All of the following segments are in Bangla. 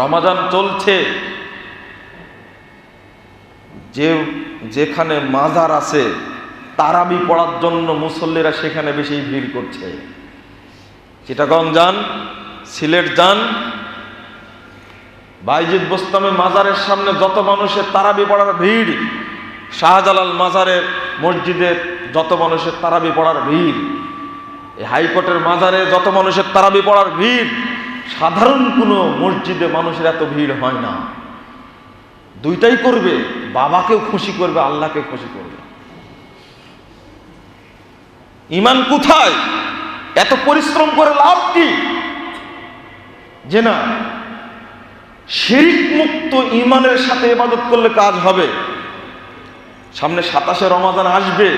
রমাজান চলছে। যে যেখানে মাজার আছে তারাবি পড়ার জন্য মুসল্লিরা সেখানে বেশি ভিড় করছে। চিটাগঞ্জ যান, সিলেট যান, বাইজিদ বোস্তামে মাজারের সামনে যত মানুষের তারাবি পড়ার ভিড়, শাহজালাল মাজারের মসজিদের যত মানুষের তারাবি পড়ার ভিড়, এই হাইকোর্টের মাজারে যত মানুষের তারাবি পড়ার ভিড় সাধারণ কোনো মসজিদে মানুষের এত ভিড় হয় না। দুইটাই করবে, বাবাকেও খুশি করবে আল্লাহকে খুশি করবে। ইমান কোথায়? এত পরিশ্রম করে লাভ কি? যে না শিরিক মুক্ত ইমানের সাথে ইবাদত করলে কাজ হবে। সামনে সাতাশে রমাদান আসবে,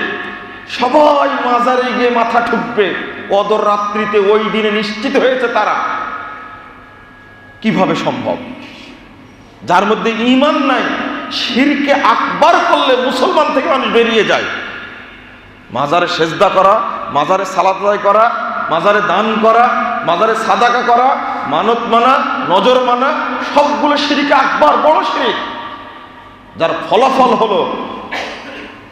সবাই মাজারে গিয়ে মাথা ঠুকবে। কদর রাত্রিতে ওই দিনে নিশ্চিত হয়েছে তারা। কীভাবে সম্ভব? যার মধ্যে ইমান নাই, শিরকে আকবার করলে মুসলমান থেকে মানুষ বেরিয়ে যায়। মাজারে সেজদা করা, মাজারে সালাত আদায় করা, মাজারে দান করা, মাজারে সাদাকা করা, মানত মানা, নজর মানা, সবগুলো শিরিকে আকবার, বড় শিরিক। যার ফলাফল হলো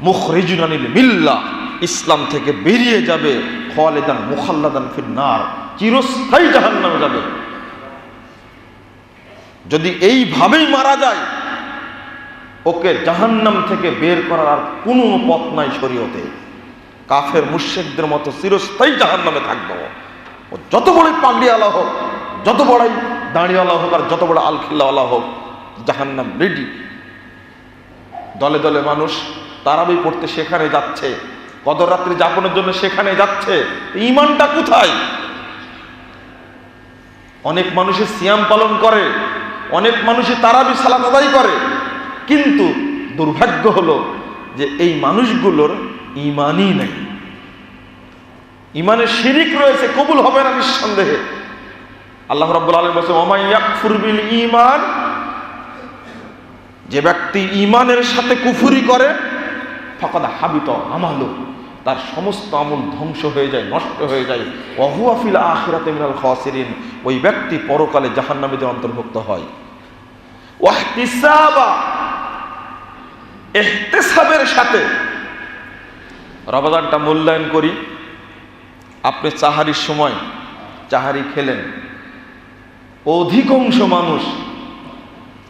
মুখ রেজুনানিল মিল্লা, ইসলাম থেকে বেরিয়ে যাবে, খালেদান মুখাল্লাদান ফিন্নার, চিরস্থায়ী জাহান্নামে যাবে। যদি এইভাবেই মারা যায়, ওকে জাহান্নাম থেকে বের করার আর কোনো পথ নাই শরীয়তে। কাফের মুর্শেকদের মতো চিরস্থায়ী জাহান্নামে থাকব। ও যত বড়ই পাগড়িওয়ালা হোক, যত বড়ই দাঁড়িওয়ালা হোক আর যত বড় আলখিল্লাওয়ালা হোক, জাহান্নাম রেডি দলে দলে মানুষ তারাবি পড়তে সেখানে যাচ্ছে, কদর রাত্রি যাপনের জন্য সেখানে যাচ্ছে ইমানটা কোথায়? অনেক মানুষের সিয়াম পালন করে অনেক মানুষই তারাবি সালাত আদায় করে। কিন্তু দুর্ভাগ্য হলো যে এই মানুষগুলোর ইমানই নেই। ইমানের শিরিক রয়েছে, কবুল হবে না নিঃসন্দেহে। আল্লাহ রাব্বুল আলামিন বলেন ওমাইয়াকফুর বিল ঈমান যে ব্যক্তি ইমানের সাথে কুফুরি করে, ফকাদ হাবিত আমালু তার সমস্ত আমল ধ্বংস হয়ে যায়, নষ্ট হয়ে যায়। অহুয়াফিল আখিরাতে মিনাল খাসিরিন। ওই ব্যক্তি পরকালে জাহান্নামীদের অন্তর্ভুক্ত হয়। ইহতিসাবের সাথে। রমাদানটা মূল্যায়ন করি। আপনি চাহারির সময় চাহারি খেলেন। অধিকাংশ মানুষ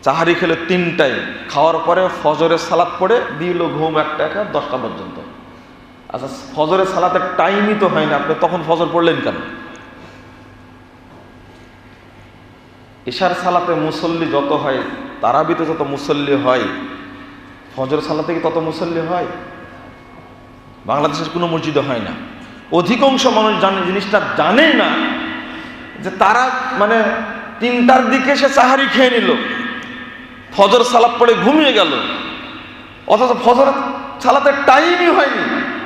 চাহারি খেলে তিনটায় খাওয়ার পরে ফজরের সালাদ পড়ে, দিল ঘুম একটা একটা দশটা পর্যন্ত। আচ্ছা ফজরের সালাতের টাইমই তো হয় না। আপনি তখন ফজর পড়লেন কেন? এশার সালাতে মুসল্লি যত হয়, তারাবিতে যত মুসল্লি হয় ফজর সালাতে কি তত মুসল্লি হয়? বাংলাদেশের কোনো মসজিদে হয় না। অধিকাংশ মানুষ জানে, জিনিসটা জানেই না যে তারা মানে তিনটার দিকে সে সাহারি খেয়ে নিল। ফজর সালাদ পড়ে ঘুমিয়ে গেল। অথচ ফজর সালাতে টাইমই হয়নি।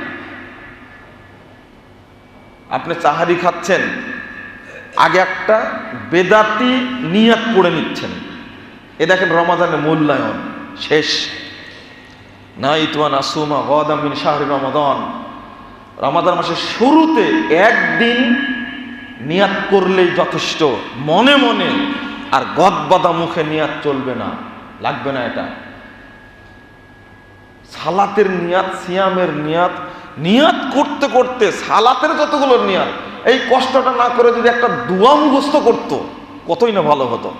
আপনি চাহারি খাচ্ছেন, আগে একটা বেদাতি নিয়াত পড়ে নিচ্ছেন। এ দেখেন রমাদানের মূল্যায়ন শেষ। নাই তুয়ান আসুমা গদামিন শাহরি রমাদান। রমাদান মাসের শুরুতে একদিন নিয়াত করলেই যথেষ্ট, মনে মনে, আর গদবাদা মুখে নিয়াত চলবে না, লাগবে না এটা। সালাতের নিয়াত, সিয়ামের নিয়াত নিয়াত করতে করতে, সালাতের যতগুলো নিয়াত, এই কষ্টটা না করে যদি একটা দুয়া মুখস্থ করতো, কতই না ভালো হতো।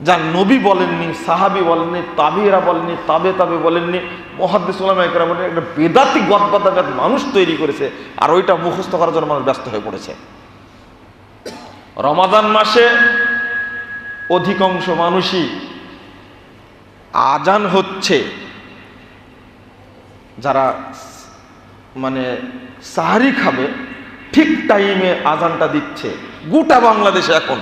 যা নবী বলেননি, সাহাবি বলেননি তাবিরা বলেননি, তাবে তাবে বলেননি, মহাদ্দিস একটা বেদাতি গদবাদাগাত মানুষ তৈরি করেছে, আর ওইটা মুখস্থ করার জন্য মানুষ ব্যস্ত হয়ে পড়েছে। রমাদান মাসে অধিকাংশ মানুষই আজান হচ্ছে, যারা মানে সাহারি খাবে, ঠিক টাইমে আজানটা দিচ্ছে। গোটা বাংলাদেশে এখন।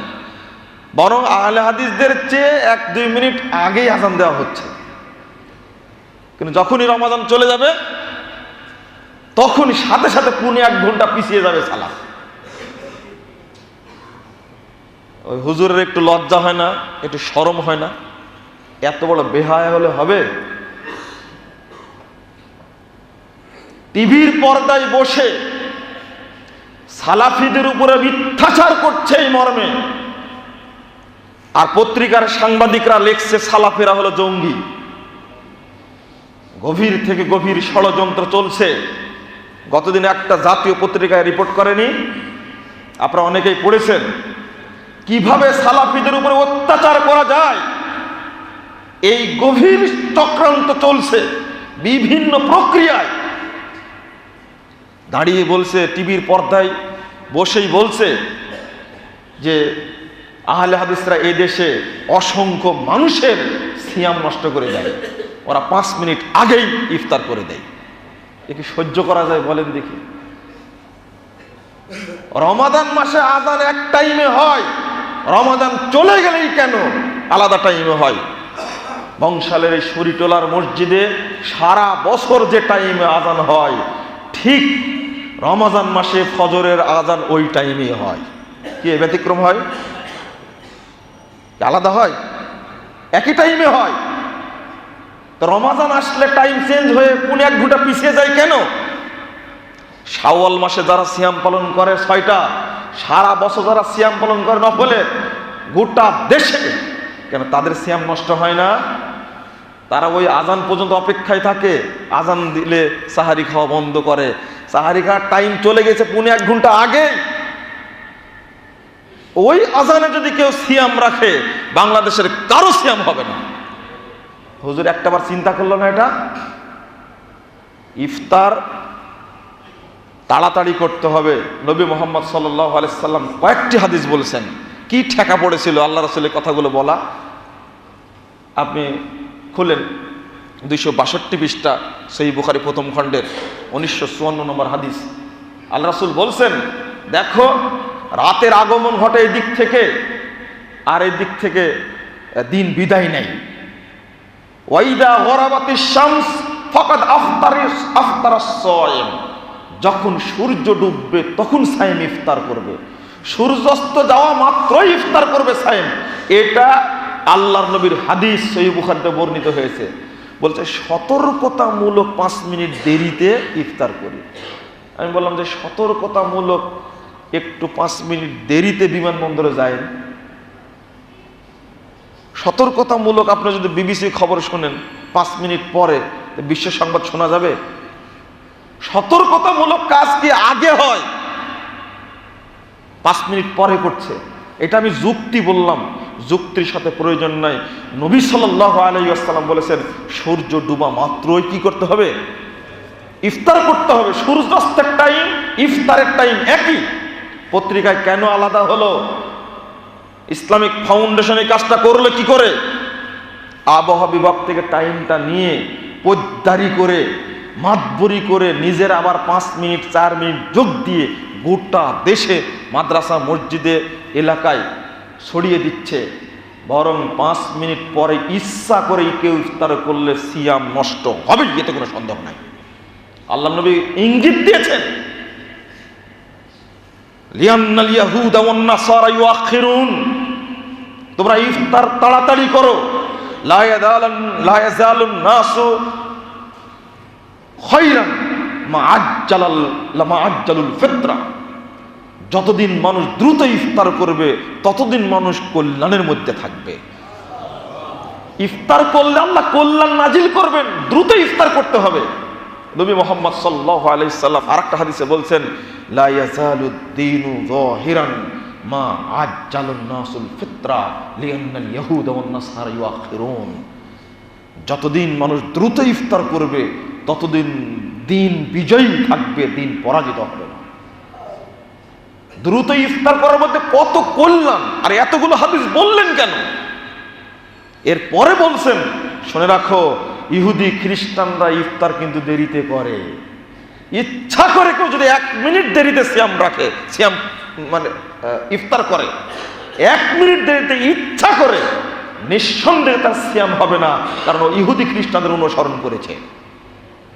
বরং আহলে হাদিসদের চেয়ে এক দুই মিনিট আগেই আজান দেওয়া হচ্ছে। কিন্তু যখনই রমাদান চলে যাবে, তখনই সাথে সাথে পুনে এক ঘণ্টা পিছিয়ে যাবে সালাম ওই হুজুরের একটু লজ্জা হয় না, একটু সরম হয় না? এত বড় বেহায় হলে হবে? টিভির পর্দায় বসে সালাফিদের উপরে মিথ্যাচার করছে এই মর্মে। আর পত্রিকার সাংবাদিকরা লেখছে, সালাফেরা হলো জঙ্গি। গভীর থেকে গভীর ষড়যন্ত্র চলছে। গতদিন একটা জাতীয় পত্রিকায় রিপোর্ট করেনি। আপনারা অনেকেই পড়েছেন। কীভাবে সালাফিদের উপরে অত্যাচার করা যায়? এই গভীর চক্রান্ত চলছে। বিভিন্ন প্রক্রিয়ায় দাঁড়িয়ে বলছে টিভির পর্দায়, বসেই বলছে যে আহলে হাদিসরা দেশে অসংখ্য মানুষের সিয়াম নষ্ট করে দেয়। ওরা পাঁচ মিনিট আগেই ইফতার করে দেয়। একে সহ্য করা যায় বলেন দেখি। রমাদান মাসে আজান এক টাইমে হয়, রমাদান চলে গেলেই কেন আলাদা টাইমে হয়? বংশালের এই শরীটোলার মসজিদে সারা বছর যে টাইমে আজান হয়, ঠিক রমাজান মাসে ফজরের আজান ওই টাইমে হয়। কি ব্যতিক্রম হয়? আলাদা হয়? একই টাইমে হয়। তো রমাজান আসলে টাইম চেঞ্জ হয়ে পুনে এক ঘণ্টা পিছিয়ে যায় কেন? শাওয়াল মাসে যারা সিয়াম পালন করে, ছয়টা। সারা বছর যারা সিয়াম পালন করে নফলে গোটা দেশে কেন তাদের সিয়াম নষ্ট হয় না? তারা ওই আজান পর্যন্ত অপেক্ষায় থাকে। আজান দিলে সাহারি খাওয়া বন্ধ করে। সাহারি খাওয়ার টাইম চলে গেছে পুনে এক ঘণ্টা আগে। ওই আজানে যদি কেউ সিয়াম রাখে, বাংলাদেশের কারও সিয়াম হবে না। হুজুর একটাবার চিন্তা করল না এটা? ইফতার তাড়াতাড়ি করতে হবে। নবী মোহাম্মদ আলাইসাল্লাম কয়েকটি হাদিস বলেছেন। কি ঠেকা পড়েছিল? আল্লাহ রসুলের কথাগুলো বলা। আপনি খুলেন। দুইশো বাষট্টি পৃষ্ঠা সেই বুখারি প্রথম খণ্ডের উনিশশো চুয়ান্ন নম্বর হাদিস। আল্লাহ রসুল বলছেন, দেখো, রাতের আগমন ঘটে এই দিক থেকে, আর এই দিক থেকে দিন বিদায় নেই। ওয়াইদা গরাবাতি শামস, ফকাদ আফতারিস আফতারাস সায়েম যখন সূর্য ডুববে, তখন সাইম ইফতার করবে। সূর্যাস্ত যাওয়া মাত্রই ইফতার করবে সাইম এটা আল্লাহর নবীর হাদিস, সহি বুখারিতে বর্ণিত হয়েছে। বলছে, সতর্কতামূলক পাঁচ মিনিট দেরিতে ইফতার করি। আমি বললাম যে, সতর্কতামূলক একটু পাঁচ মিনিট দেরিতে বিমানবন্দরে যায় সতর্কতামূলক আপনি যদি বিবিসি খবর শোনেন পাঁচ মিনিট পরে বিশ্ব সংবাদ শোনা যাবে। সতর্কতামূলক কাজ কি আগে হয়? পাঁচ মিনিট পরে করছে। এটা আমি যুক্তি বললাম। যুক্তির সাথে প্রয়োজন নাই। নবী সাল্লাহ আলাইসাল্লাম বলেছেন, সূর্য ডুবা মাত্রই কি করতে হবে? ইফতার করতে হবে। সূর্যাস্তের টাইম ইফতারের টাইম একই। পত্রিকায় কেন আলাদা হলো? ইসলামিক ফাউন্ডেশন এই কাজটা করলে কি করে? আবহাওয়া বিভাগ থেকে টাইমটা নিয়ে পোদ্দারি করে, মাতবরি করে নিজের আবার পাঁচ মিনিট, চার মিনিট যোগ দিয়ে গোটা দেশে মাদ্রাসা, মসজিদে, এলাকায় ছড়িয়ে দিচ্ছে। বরং পাঁচ মিনিট পরে ইচ্ছা করে কেউ ইফতার করলে সিয়াম নষ্ট হবে এতে কোনো সন্দেহ নাই। আল্লাহ নবী ইঙ্গিত দিয়েছেন। তোমরা ইফতার তাড়াতাড়ি করো। ফিতরা। যতদিন মানুষ দ্রুত ইফতার করবে, ততদিন মানুষ কল্যাণের মধ্যে থাকবে। ইফতার করলে আল্লাহ কল্যাণ নাজিল করবেন, দ্রুত ইফতার করতে হবে। নবী মোহাম্মদ সাল্লাহ আলাইসাল্লাম আর একটা হাদিসে বলছেন মা নাসারা ইউআখিরুন। যতদিন মানুষ দ্রুত ইফতার করবে, ততদিন দিন বিজয়ী থাকবে, দিন পরাজিত হবে না। দ্রুত ইফতার করার মধ্যে কত কল্যাণ। আর এতগুলো হাদিস বললেন কেন? এর পরে বলছেন, শুনে রাখো, ইহুদি খ্রিস্টানরা ইফতার কিন্তু দেরিতে করে। ইচ্ছা করে কেউ যদি এক মিনিট দেরিতে শ্যাম রাখে শ্যাম মানে ইফতার করে, এক মিনিট দেরিতে ইচ্ছা করে, নিঃসন্দেহে তার শ্যাম হবে না, কারণ ইহুদি খ্রিস্টানদের অনুসরণ করেছে।